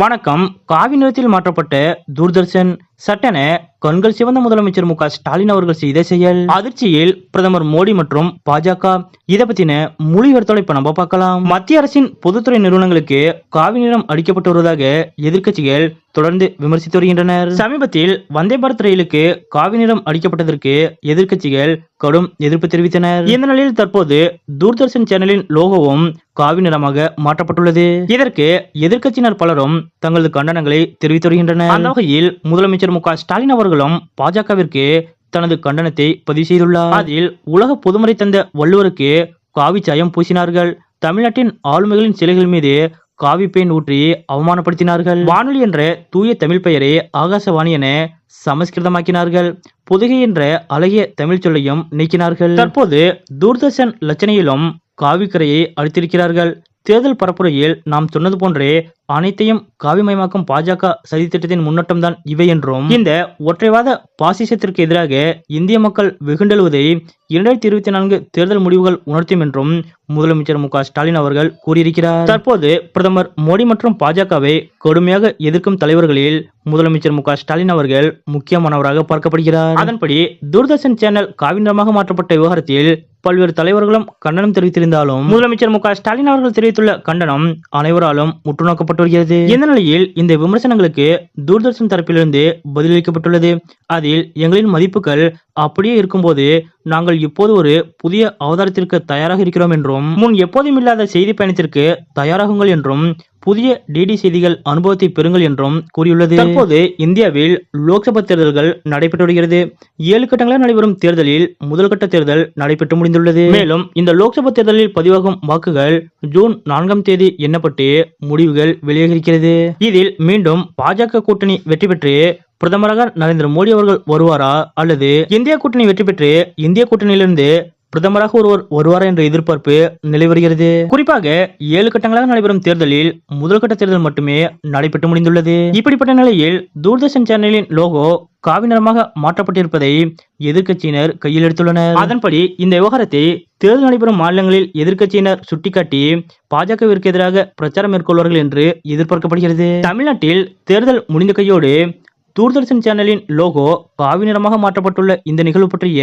வணக்கம். காவி நிறத்தில் மாற்றப்பட்ட தூர்தர்ஷன் சட்டென கண்கள் சிவந்த முதலமைச்சர் மு ஸ்டாலின் அவர்கள் செய்த செயல். அதிர்ச்சியில் பிரதமர் மோடி மற்றும் பாஜக. இதை பத்தின முழு இப்ப நம்ம பார்க்கலாம். மத்திய அரசின் பொதுத்துறை நிறுவனங்களுக்கு காவி நிறம் அளிக்கப்பட்டு வருவதாக எதிர்க்கட்சிகள் தொடர்ந்து விமர்சித்து வருகின்றனர். சமீபத்தில் வந்தே பாரத் ரயிலுக்கு காவி நிறம் அளிக்கப்பட்டதற்கு எதிர்க்கட்சிகள் கடும் எதிர்ப்பு தெரிவித்தனர். இந்த நிலையில் தற்போது தூர்தர்ஷன் சேனலின் லோகோவும் காவி நிறமாக மாற்றப்பட்டுள்ளது. இதற்கு எதிர்க்கட்சியினர் பலரும் தங்களது கண்டனங்களை தெரிவித்து வருகின்றனர். அந்த வகையில் முதலமைச்சர் மு ஸ்டாலின் அவர்களும் பாஜகவிற்கு தனது கண்டனத்தை பதிவு செய்துள்ளார். அதில் உலக பொதுமறை தந்த வள்ளுவருக்கு காவி சாயம் பூசினார்கள். தமிழ்நாட்டின் ஆளுமைகளின் சிலைகள் மீது காவி ஊற்றி அவமானப்படுத்தினார்கள். வானொலி என்ற தூய தமிழ் பெயரை ஆகாசவாணி என சமஸ்கிருதமாக்கினார்கள். புதுகை என்ற அழகிய தமிழ் சொல்லையும் நீக்கினார்கள். தற்போது தூர்தர்ஷன் லட்சணையிலும் காவிக்கரையை அளித்திருக்கிறார்கள் தேர்தல் பரப்புரையில் நாம் சொன்னது போன்றே அனைத்தையும் காவிமயமாக்கும் பாஜக சதித்திட்டத்தின் முன்னோட்டம் இவை என்றும் இந்த ஒற்றைவாத பாசிசத்திற்கு எதிராக இந்திய மக்கள் வெகுண்டெழுவதை இரண்டாயிரத்தி இருபத்தி நான்கு தேர்தல் முடிவுகள் உணர்த்தும் என்றும் முதலமைச்சர் மு ஸ்டாலின் அவர்கள் கூறியிருக்கிறார். தற்போது பிரதமர் மோடி மற்றும் பாஜகவை கடுமையாக எதிர்க்கும் தலைவர்களில் முதலமைச்சர் மு ஸ்டாலின் அவர்கள் முக்கியமானவராக பார்க்கப்படுகிறார். அதன்படி தூர்தர்ஷன் சேனல் காவினமாக மாற்றப்பட்ட விவகாரத்தில் பல்வேறு தலைவர்களும் கண்டனம் தெரிவித்திருந்தாலும் முதலமைச்சர் மு ஸ்டாலின் அவர்கள் தெரிவித்துள்ள கண்டனம் அனைவராலும் உற்றுநோக்கப்பட்டு வருகிறது இந்த நிலையில் இந்த விமர்சனங்களுக்கு தூர்தர்ஷன் தரப்பிலிருந்து பதிலளிக்கப்பட்டுள்ளது அதில் எங்களின் மதிப்புகள் அப்படியே இருக்கும்போது நாங்கள் இப்போது ஒரு புதிய அவதாரத்திற்கு தயாராக இருக்கிறோம் என்றும் முன் எப்போதும் இல்லாத செய்தி பயணத்திற்கு தயாராகுங்கள் என்றும் புதிய டிடி செய்திகள் அனுபவத்தை பெறுங்கள் என்றும் கூறியுள்ளது. தற்போது இந்தியாவில் லோக்சபா தேர்தல்கள் நடைபெற்று வருகிறது. ஏழு கட்டங்களாக நடைபெறும் தேர்தலில் முதல் கட்ட தேர்தல் நடைபெற்று முடிந்துள்ளது. மேலும் இந்த லோக்சபா தேர்தலில் பதிவாகும் வாக்குகள் ஜூன் நான்காம் தேதி எண்ணப்பட்டு முடிவுகள் வெளியாகிருக்கிறது இதில் மீண்டும் பாஜக கூட்டணி வெற்றி பெற்று பிரதமராக நரேந்திர மோடி அவர்கள் வருவாரா அல்லது இந்திய கூட்டணி வெற்றி பெற்று இந்திய கூட்டணியிலிருந்து பிரதமராக ஒருவர் வருவார் என்ற எதிர்பார்ப்பு நிலைவருகிறது குறிப்பாக ஏழு கட்டங்களாக நடைபெறும் தேர்தலில் முதல் கட்ட தேர்தல் மட்டுமே நடைபெற்று முடிந்துள்ளது. இப்படிப்பட்ட நிலையில் தூர்தர்ஷன் சேனலின் லோகோ காவி நிறமாக மாற்றப்பட்டிருப்பதை எதிர்க்கட்சியினர் கையில் எடுத்துள்ளனர். அதன்படி இந்த விவகாரத்தை தேர்தல் நடைபெறும் மாநிலங்களில் எதிர்க்கட்சியினர் சுட்டிக்காட்டி பாஜகவிற்கு எதிராக பிரச்சாரம் மேற்கொள்வார்கள் என்று எதிர்பார்க்கப்படுகிறது. தமிழ்நாட்டில் தேர்தல் முடிந்த கையோடு தூர்தர்ஷன் சேனலின் லோகோ காவி நிறமாக மாற்றப்பட்டுள்ள இந்த நிகழ்வு பற்றிய